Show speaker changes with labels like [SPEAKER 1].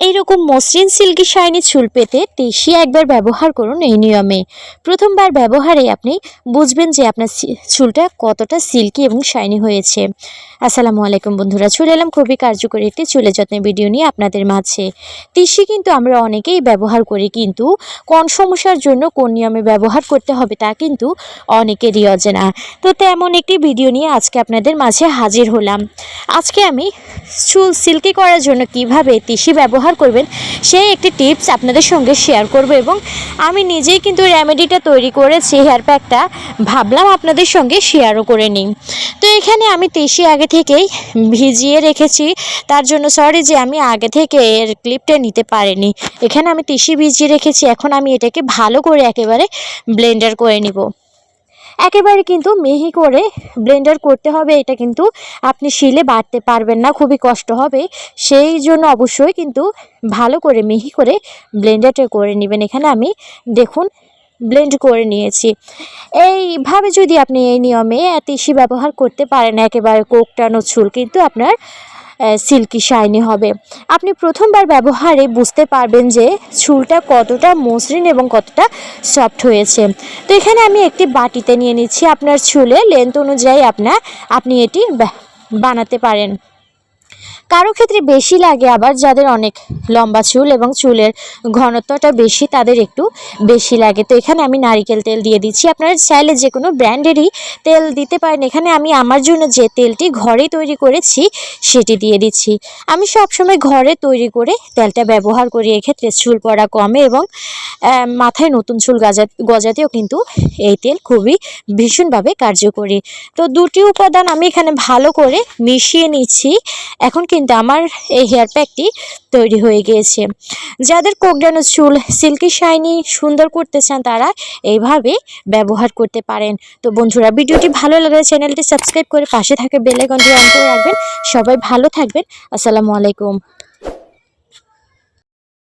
[SPEAKER 1] এইরকম মসৃণ silky shiny চুল পেতে টেসি একবার ব্যবহার করুন এই নিয়মে। প্রথমবার ব্যবহারে আপনি বুঝবেন যে আপনার চুলটা কতটা সিল্কি এবং শাইনি হয়েছে। আসসালামু আলাইকুম বন্ধুরা, চলে এলাম খুবই কার্যকরী একটি চুলের যত্নের ভিডিও নিয়ে আপনাদের মাঝে। টিসি কিন্তু আমরা অনেকেই ব্যবহার করি, কিন্তু কোন সমস্যার জন্য কোন নিয়মে ব্যবহার করতে হবে তা কিন্তু অনেকেরই অজানা। তো তেমন একটি ভিডিও নিয়ে আজকে আপনাদের মাঝে হাজির হলাম। আজকে আমি চুল সিল্কি করার জন্য কীভাবে তিসি ব্যবহার করবেন, সেই একটি টিপস আপনাদের সঙ্গে শেয়ার করব এবং আমি নিজেই কিন্তু রেমেডিটা তৈরি করেছি হেয়ার প্যাকটা ভাবলাম আপনাদের সঙ্গে শেয়ারও করে নিই। তো এখানে আমি তিসি আগে থেকেই ভিজিয়ে রেখেছি। তার জন্য সরি যে আমি আগে থেকে এর ক্লিপটা নিতে পারিনি। এখানে আমি তিসি ভিজিয়ে রেখেছি। এখন আমি এটাকে ভালো করে একেবারে ব্লেন্ডার করে নিব। একেবারে কিন্তু মিহি করে ব্লেন্ডার করতে হবে, এটা কিন্তু আপনি শিলে বাড়তে পারবেন না, খুবই কষ্ট হবে। সেই জন্য অবশ্যই কিন্তু ভালো করে মিহি করে ব্লেন্ডারটা করে নেবেন। এখানে আমি দেখুন, ব্লেন্ড করে নিয়েছি। এইভাবে যদি আপনি এই নিয়মে তিসি ব্যবহার করতে পারেন, একেবারে কোকটানো চুল, কিন্তু আপনার সিল্কি শাইনি হবে। আপনি প্রথমবার ব্যবহারে বুঝতে পারবেন যে চুলটা কতটা মসৃণ এবং কতটা সফট হয়েছে। তো এখানে আমি একটি বাটিতে নিয়ে নিচ্ছি। আপনার চুলে লেন্থ অনুযায়ী আপনার আপনি এটি বানাতে পারেন। কারও ক্ষেত্রে বেশি লাগে আবার যাদের অনেক লম্বা চুল এবং চুলের ঘনত্বটা বেশি, তাদের একটু বেশি লাগে। তো এখানে আমি নারিকেল তেল দিয়ে দিচ্ছি। আপনারা চাইলে যে কোনো ব্র্যান্ডেরই তেল দিতে পারেন। এখানে আমি আমার জন্য যে তেলটি ঘরে তৈরি করেছি, সেটি দিয়ে দিচ্ছি। আমি সবসময় ঘরে তৈরি করে তেলটা ব্যবহার করি। এক্ষেত্রে চুল পড়া কমে এবং মাথায় নতুন চুল গাজা, গজাতেও কিন্তু এই তেল খুবই ভীষণভাবে কার্যকরী। তো দুটি উপাদান আমি এখানে ভালো করে মিশিয়ে নিচ্ছি। এখন কিন্তু আমার এই হেয়ার প্যাকটি তৈরি হয়ে গিয়েছে। যাদের কোকডানো চুল সিল্কি শাইনি সুন্দর করতে চান তারা এইভাবে ব্যবহার করতে পারেন। তো বন্ধুরা, ভিডিওটি ভালো লাগলে চ্যানেলটি সাবস্ক্রাইব করে পাশে থাকে বেল আইকনটি অন করে রাখবেন। সবাই ভালো থাকবেন। আসসালামু আলাইকুম।